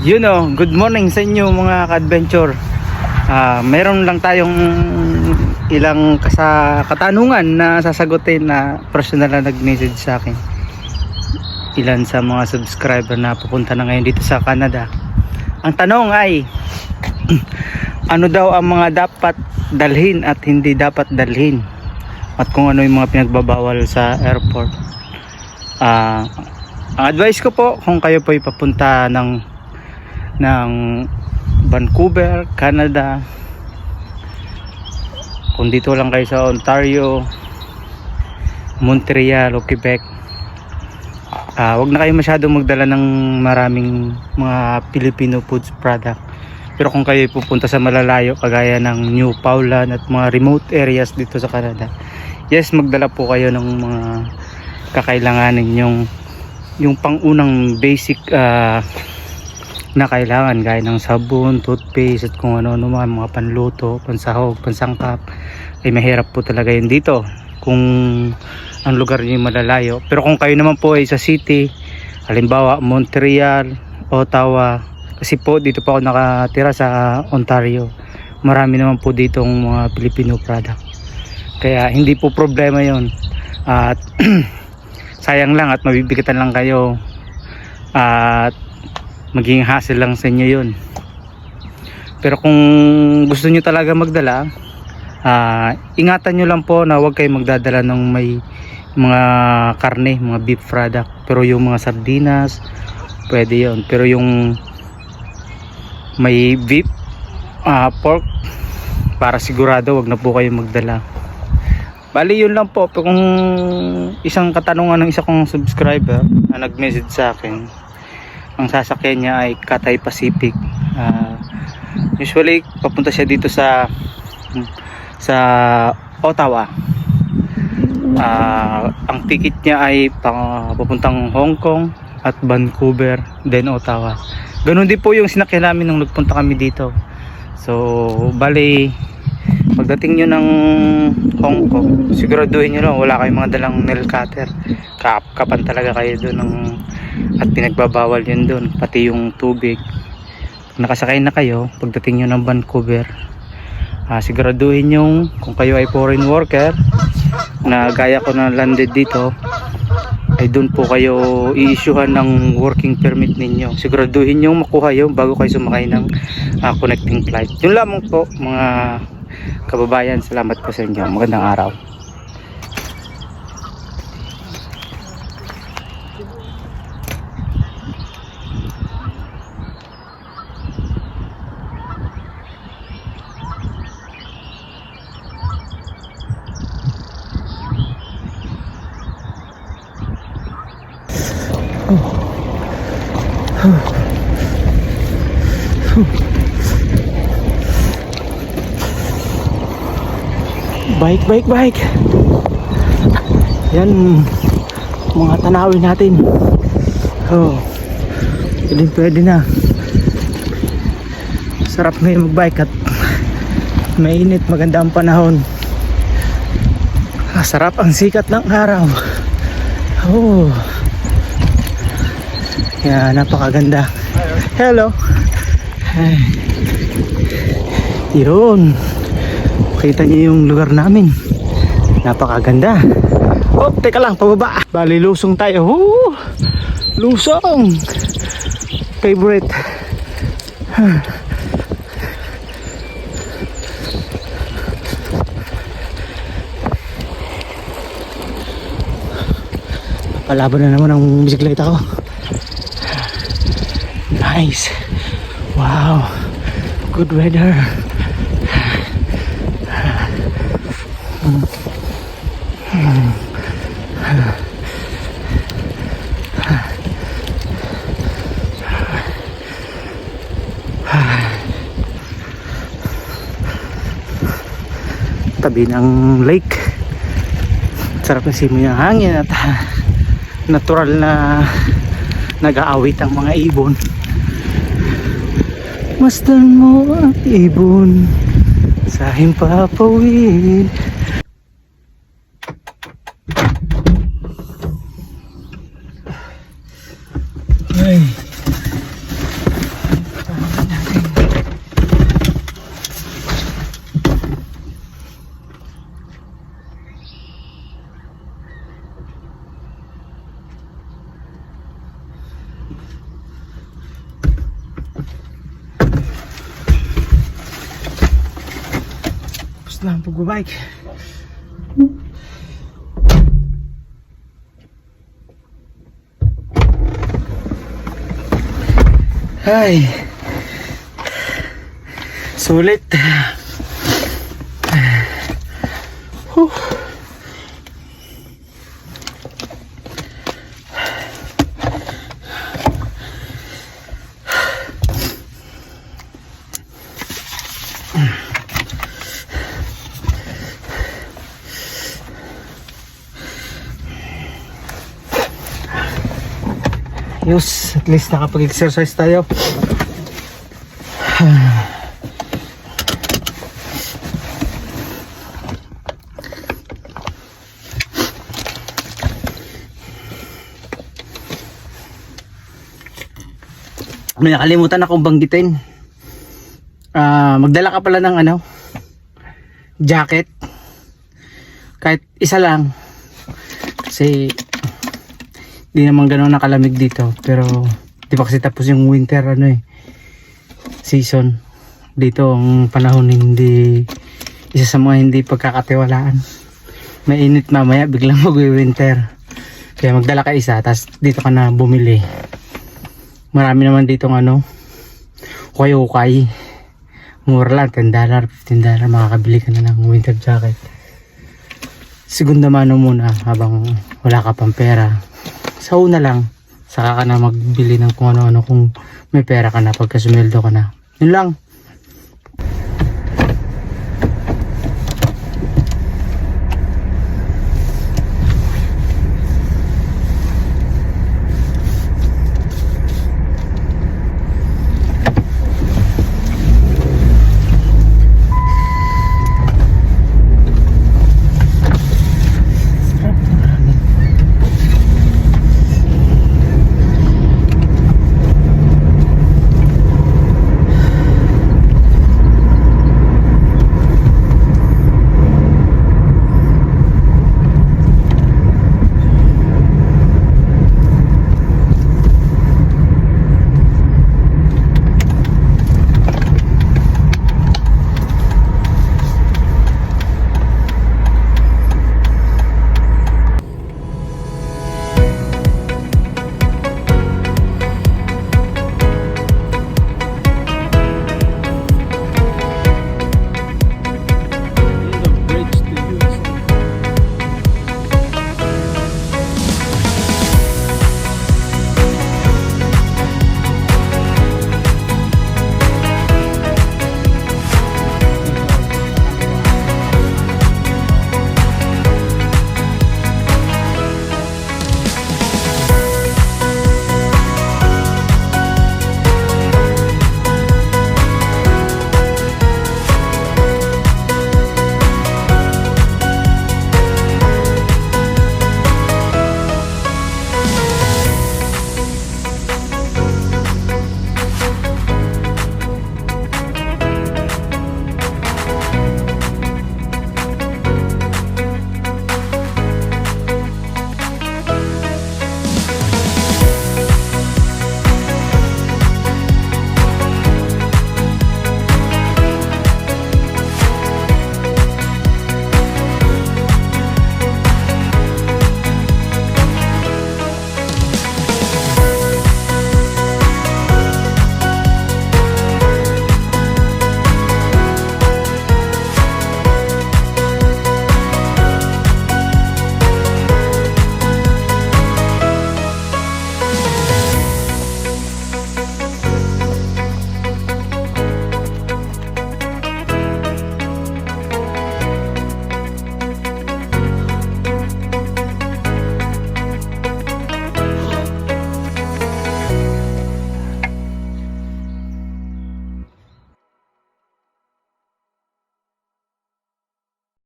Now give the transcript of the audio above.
Yun oh, good morning sa inyo mga ka-adventure. Ah, meron lang tayong ilang kasa katanungan na sasagutin na personal na nag-message sa akin. Ilan sa mga subscriber na pupunta na ngayon dito sa Canada. Ang tanong ay ano daw ang mga dapat dalhin at hindi dapat dalhin at kung ano yung mga pinagbabawal sa airport. Ah, ang advice ko po kung kayo po papunta ng ng Vancouver, Canada. Kung dito lang kayo sa Ontario, Montreal o Quebec, ah wag na kayo masyadong magdala ng maraming mga Filipino foods product. Pero kung kayo pupunta sa malalayo kagaya ng New Paulan at mga remote areas dito sa Canada, yes, magdala po kayo ng mga kakailanganin yung yung pangunang basic ah, na kailangan gaya ng sabon, toothpaste at kung ano-ano mga, mga panluto, pansahog, pansangkap ay mahirap po talaga yun dito. Kung ang lugar niyo malalayo. Pero kung kayo naman po ay sa city halimbawa Montreal, Ottawa kasi po dito po ako nakatira sa Ontario. Marami naman po ditong mga Filipino product. Kaya hindi po problema yon at sayang lang at mabibigatan lang kayo. At maging hassle lang sa inyo yun. Pero kung gusto nyo talaga magdala ah, ingatan nyo lang po na huwag kayo magdadala ng may mga karne, mga beef product. Pero yung mga sardinas pwede yun. Pero yung may beef ah, pork para sigurado wag na po kayo magdala. Bali yun lang po. Kung isang katanungan ng isa kong subscriber na nag-message sa akin ang sasakyan niya ay Cathay Pacific. Ah, usually papunta siya dito sa sa Ottawa. Ah, ang ticket niya ay pang, papuntang Hong Kong at Vancouver then Ottawa. Ganun din po yung sinakyan namin nung nagpunta kami dito. So bali pagdating nyo ng Hong Kong siguraduhin nyo lang wala kayong mga dalang nail cutter. Kap kapan talaga kayo doon ng at pinagbabawal yun doon pati yung tubig. Pag nakasakay na kayo pagdating nyo ng Vancouver ah, siguraduhin yung kung kayo ay foreign worker na gaya ko na landed dito ay doon po kayo i-issuehan ng working permit ninyo. Siguraduhin yung makuha yun bago kayo sumakay ng ah, connecting flight. Yun lamang po mga kababayan. Salamat po sa inyo. Magandang araw bike bike bike. Yan mga tanawin natin. Oh pwede pwede na. Sarap ngayon mag bike at mainit maganda ang panahon. Ah, sarap ang sikat ng araw. Oh yan napakaganda hello Ay. yun Kita niyo yung lugar namin. Napakaganda. Oh, teka lang, pababa. Bali, lusong tayo. Woo! Lusong! Favorite. Palaban na naman ang bisikleta ko. Nice. Wow. Good weather. tabi ng lake sarap na simoy ng hangin at natural na nag-aawit ang mga ibon masdan mo ang ibon. Sa himpapawid ay Tapos na ang pagbabike. Ay. Sulit. Huh. Yus, at least nakapag-exercise tayo. May nakalimutan akong banggitin. Ah, magdala ka pala ng ano, jacket. Kahit isa lang. Kasi di naman gano'n nakalamig dito. Pero di pa kasi tapos yung winter ano eh, season. Dito ang panahon hindi isa sa mga hindi pagkakatiwalaan. Mainit mamaya biglang mag-winter. Kaya magdala ka isa tapos dito ka na bumili. Marami naman dito ano, ukay-ukay. Mura lang, 10 dollar, 15 dollar, makakabili ka na ng winter jacket. Segunda mano muna habang wala ka pang pera. Sa una lang, saka ka na magbili ng kung ano-ano kung may pera ka na pagka sumweldo ka na. Yun lang.